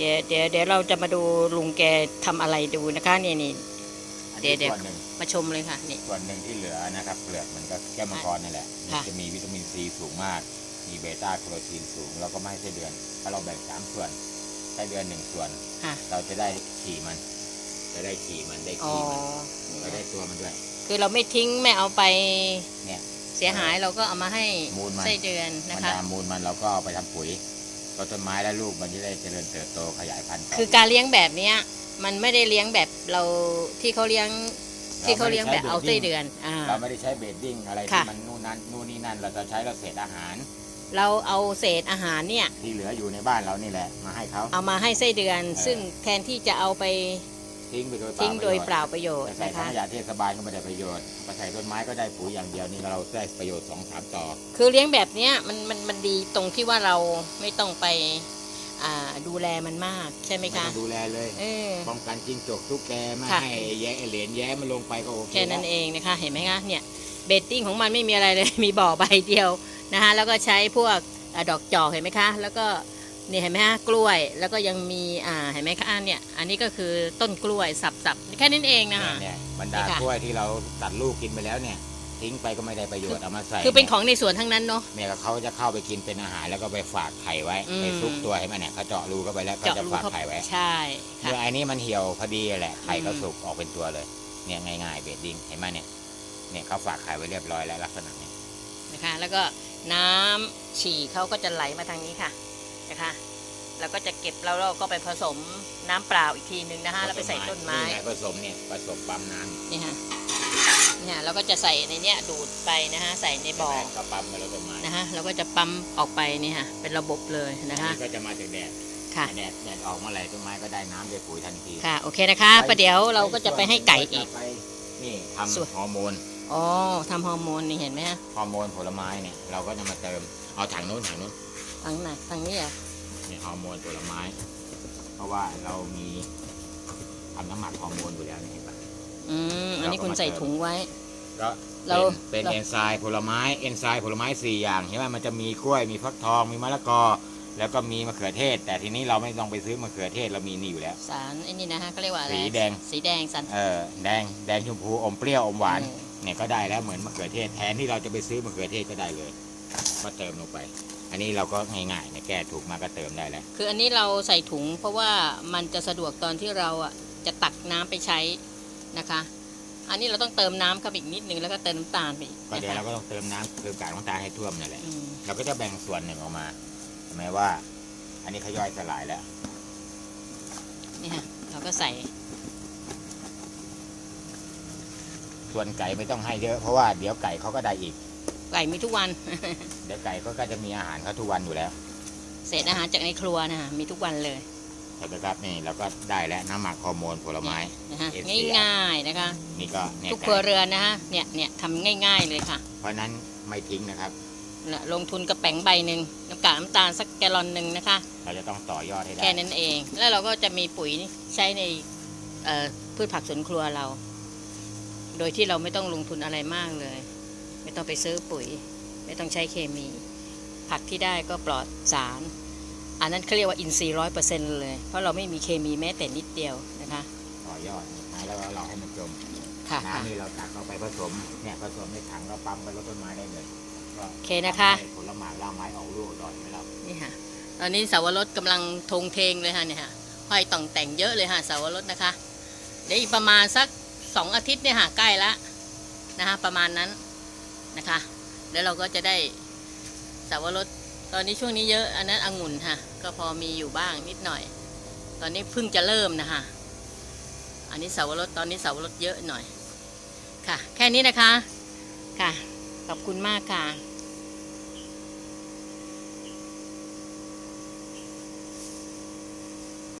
เดี๋ยวเดี๋ยวเดี๋ยวเราจะมาดูลุงแกทำอะไรดูนะคะนี่นี่อันเดี๋นี้ยวส่วนหนึ่งมาชมเลยค่ะนี่ ส่วนหนึ่งที่เหลือนะครับเปลือกมันก็แก้วมังกรนี่แหละมันค่ะ จะมีวิตามินซีสูงมาก มีเบต้าแคโรทีนสูงเราก็ไม่ให้ไส้เดือน ถ้าเราแบ่งสามส่วนไส้เดือนหนึ่งส่วน ค่ะเราจะได้ขี่มัน จะได้ขี่มันได้อ๋อขี่มันเราได้ตัวมันด้วย คือเราไม่ทิ้งไม่เอาไปเนี่ย เสียหายเราก็เอามาให้มูลมัน ไส้เดือนบรนะรคะ ดามูลมันเราก็เอาไปทำปุ๋ย ก็ต้นไม้และลูกมันจะได้เจริญเติบโตขยายพันธุ์ต่คือการเลี้ยงแบบเนี้ย มันไม่ได้เลี้ยงแบบเราที่เขาเลี้ยงที่เขาเลี้ยงแบบเอาไส้เดือนอ่า เราไม่ได้ใช้เบดดิ้งอะไรค่ะที่มันนู่นนั่นนู่นนี่นั่น เราจะใช้เราเศษอาหารเราเอาเศษอาหารเนี่ย ที่เหลืออยู่ในบ้านเรานี่แหละ มาให้เขา เอามาให้ไส้เดือน เออ ซึ่งแทนที่จะเอาไป ทิ้งไปโดยเปล่าทิ้งโดยประโชน์เปล่าประโยชน์แต่ใส่นะถังคะขยะเทศบาลก็ไม่ได้ประโยชน์มาใส่ต้นไม้ก็ได้ปุ๋ยอย่างเดียวนี่เราได้ประโยชน์สองสามต่อ คือเลี้ยงแบบเนี้ยมันมันมันดีตรงที่ว่าเราไม่ต้องไปอ่าดูแลมันมากใช่ไหมไม่คะต้องดูแลเลยเออ ป้องกันจิ้งจกทุกแกไม่ค่ะ ให้แย่เหรียญแย้มันลงไปก็โอเคแค่นั้นล้วเองนะคะเห็นไหมคะเนี่ยเบตติ้งของมันไม่มีอะไรเลย มีบ่อใบเดียวนะคะแล้วก็ใช้พวกอาดอกจอกเห็นไหมคะ แล้วก็ นี่เห็นไหมคะกล้วยแล้วก็ยังมีอ่าเห็นไหมคะเนี่ย อันนี้ก็คือต้นกล้วยสับๆแค่นั้นเองนะคะ เนี่ยบรรดานี่ค่ะ กล้วยที่เราตัดลูกกินไปแล้วเนี่ย ทิ้งไปก็ไม่ได้ประโยชน์เอามาใส่คือเป็นของในสวนทั้งนั้นเนาะ เนี่ยเขาจะเข้าไปกินเป็นอาหารแล้วก็ไปฝากไข่ไว้อืม ไปซุกตัวให้มันเนี่ยเขาเจาะรูเข้าไปแล้วเขาเจาะจะรูฝากเข้าไข่ไว้ใช่ค่ะ เมื่อไอ้นี้มันเหี่ยวพอดีแหละไข่ก็อืม สุกออกเป็นตัวเลย เนี่ยง่ายๆเบดดิ้งเห็นไหมเนี่ยเนี่ยเขาฝากไข่ไว้เรียบร้อยแล้วลักษณะเนี้นะคะ แล้วก็น้ำฉี่เขาก็จะไหลมาทางนี้ค่ะ นะคะแล้วก็จะเก็บแล้วเราก็ไปผสมน้ำเปล่าอีกทีหนึ่งนะคะแล้วไปใส่ต้นไม้นี่งผสมเนี่ยผสมปั๊มน้ำนี่ค่ะเนี่ยเราก็จะใส่ในเนี้ยดูดไปนะฮะใส่ในบ่อเห็นไหมก็ปั๊มมาแล้วต้นไม้นะฮะเราก็จะปั๊มออกไปนี่ค่ะเป็นระบบเลยอันนะคะนี้ก็จะมาจากแดดค่ะแดดแดดออกเมื่อไหร่ต้นไม้ก็ได้น้ำได้ปุ๋ยทันทีค่ะโอเคนะคะประเดี๋ยวเราก็จะไปให้ไก่อีกไปนี่ทส่วนำฮอร์โมนอ๋อทำฮอร์โมนนี่เห็นไหมฮะฮอร์โมนผลไม้เนี่ยเราก็จะมาเติมเอาถังนู้นถังนู้น ทางไหนทางนี้เหรอะนี่ฮอร์โมนผลไม้ เพราะว่าเรามีทำน้ำหมักฮอร์โมนอยู่แล้วนี่เห็นปะอืมอันนี้คุณใส่ถุงไว้ ก็เราเป็นเป็นเราเอนไซม์ผลไม้เอนไซม์ผลไม้สี่อย่างเห็นไหมมันจะมีกล้วยมีฟักทองมีมะละกอ แล้วก็มีมะเขือเทศ แต่ทีนี้เราไม่ต้องไปซื้อมะเขือเทศเรามีนี่อยู่แล้ว สารไอ้นี่นะฮะเขาเรียกว่าอะไรสีแดงสีแดงสันเออแดงแดงชมพูอมเปรี้ยวอมหวานอืมเนี่ยก็ได้แล้วเหมือนมะเขือเทศแทนที่เราจะไปซื้อมะเขือเทศก็ได้เลย มาเติมลงไป อันนี้เราก็ง่ายๆเนี่ยแก้ถูกมาก็เติมได้แล้ว คืออันนี้เราใส่ถุงเพราะว่ามันจะสะดวกตอนที่เราอะจะตักน้ำไปใช้นะคะ อันนี้เราต้องเติมน้ำเข้าไปอีกนิดนึงแล้วก็เติมน้ำตาลไปอีกก็นะเดี๋ยวคะเราก็ต้องเติมน้ำเติมกากน้ำตาลให้ท่วมนั่นแหละอืมเราก็จะแบ่งส่วนหนึ่งออกมาใช่ไหมว่า อันนี้เขาย่อยสลายแล้ว นี่ฮะเราก็ใส่ ส่วนไก่ไม่ต้องให้เยอะเพราะว่าเดี๋ยวไก่เขาก็ได้อีก ไก่มีทุกวัน เดี๋ยวไก่เขาก็จะมีอาหารเขาทุกวันอยู่แล้วเศษอาหารจากในครัวนะคะมีทุกวันเลยเห็นไหมครับนี่เราก็ได้แล้วน้ำหมักฮอร์โมนผลไม้นะฮะ SCR ง่ายๆนะคะ นี่ก็เนี่ยทุกครัวเรือนนะฮะเนี่ยเนี่ยทำง่าย ๆเลยค่ะ เพราะฉะนั้นไม่ทิ้งนะครับเนี่ยลงทุนกระแป๋งใบหนึ่งน้ำกากน้ำตาลสักแกลลอนหนึ่งนะคะ เราจะต้องต่อยอดให้ได้แค่นั้นเอง แล้วเราก็จะมีปุ๋ยใช้ในเอ่อพืชผักสวนครัวเรา โดยที่เราไม่ต้องลงทุนอะไรมากเลย ไม่ต้องไปซื้อปุ๋ย ไม่ต้องใช้เคมี ผักที่ได้ก็ปลอดสาร อันนั้นเขาเรียกว่าอินทรีย์ร้อยเปอร์เซ็นต์เลย เพราะเราไม่มีเคมีแม้แต่นิดเดียวนะคะต่อยอดนะแล้วเราให้มันจมค่ะค่ะน้ำนี่เราตักเอาไปผสมเนี่ยผสมในถังเราปั๊มไปลดต้นไม้ได้เลยก็โอเคนะคะทำให้ผลไม้รากไม้ออกลูกออกดอกไหมเรานี่ค่ะตอนนี้สาวรสกำลังทงเทงเลยค่ะเนี่ยค่ะห้อยต่องแต่งเยอะเลยค่ะสาวรสนะคะเดี๋ยวอีกประมาณสักสองอาทิตย์เนี่ยค่ะใกล้ละนะคะประมาณนั้น นะคะ แล้วเราก็จะได้สาวรดตอนนี้ช่วงนี้เยอะ อันนั้นองุ่นค่ะ ก็พอมีอยู่บ้างนิดหน่อย ตอนนี้เพิ่งจะเริ่มนะคะ อันนี้สาวรดตอนนี้สาวรดเยอะหน่อย ค่ะ แค่นี้นะคะ ค่ะ ขอบคุณมากค่ะ